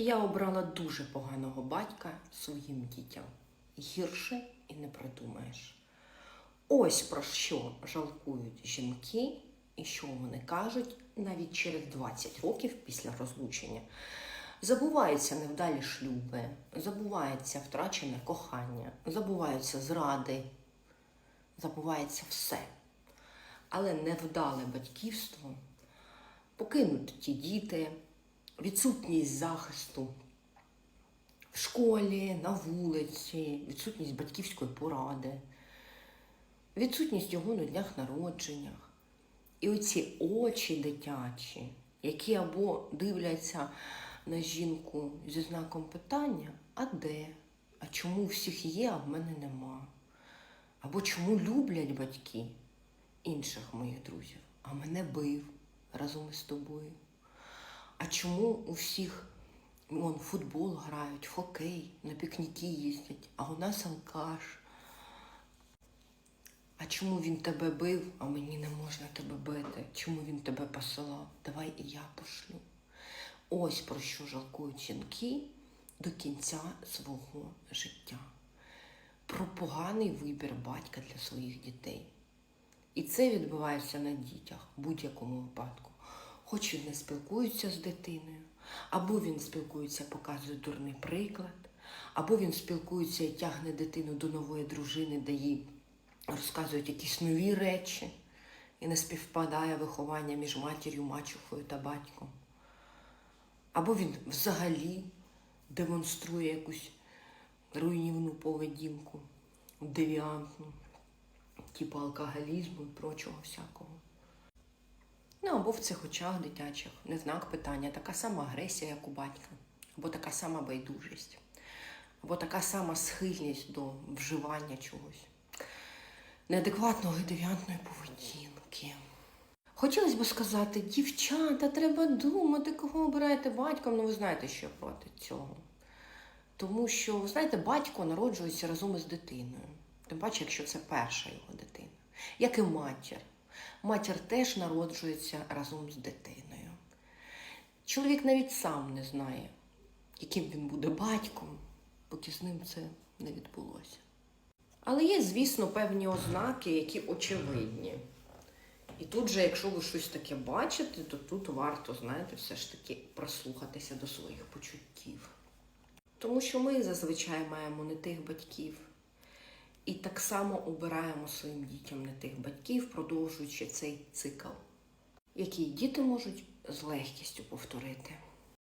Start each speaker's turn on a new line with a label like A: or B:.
A: Я обрала дуже поганого батька своїм дітям. Гірше і не придумаєш. Ось про що жалкують жінки і що вони кажуть навіть через 20 років після розлучення. Забуваються невдалі шлюби, забувається втрачене кохання, забуваються зради, забувається все. Але невдале батьківство, покинуті діти, відсутність захисту в школі, на вулиці, відсутність батьківської поради, відсутність його на днях народженнях. І оці очі дитячі, які або дивляться на жінку зі знаком питання, а де? А чому у всіх є, а в мене нема? Або чому люблять батьки інших моїх друзів, а мене бив разом із тобою? А чому у всіх вон, футбол грають, хокей, на пікніки їздять, а у нас алкаш? А чому він тебе бив, а мені не можна тебе бити? Чому він тебе посилав? Давай і я пошлю. Ось про що жалкують жінки до кінця свого життя. Про поганий вибір батька для своїх дітей. І це відбувається на дітях в будь-якому випадку. Хоч він не спілкується з дитиною, або він спілкується, показує дурний приклад, або він спілкується і тягне дитину до нової дружини, де їй розказують якісь нові речі, і не співпадає виховання між матір'ю, мачухою та батьком. Або він взагалі демонструє якусь руйнівну поведінку, девіантну, типу алкоголізму і прочого всякого. Ну, або в цих очах дитячих не знак питання, така сама агресія, як у батька, або така сама байдужість, або така сама схильність до вживання чогось, неадекватної девіантної поведінки. Хотілося б сказати, дівчата, треба думати, кого обираєте батьком. Ну, ви знаєте, що я проти цього. Тому що, ви знаєте, батько народжується разом із дитиною. Тим паче, якщо це перша його дитина. Як і матір. Матір теж народжується разом з дитиною. Чоловік навіть сам не знає, яким він буде батьком, поки з ним це не відбулося. Але є, звісно, певні ознаки, які очевидні. І тут же, якщо ви щось таке бачите, то тут варто, знаєте, все ж таки прислухатися до своїх почуттів. Тому що ми зазвичай маємо не тих батьків. І так само обираємо своїм дітям не тих батьків, продовжуючи цей цикл, який діти можуть з легкістю повторити.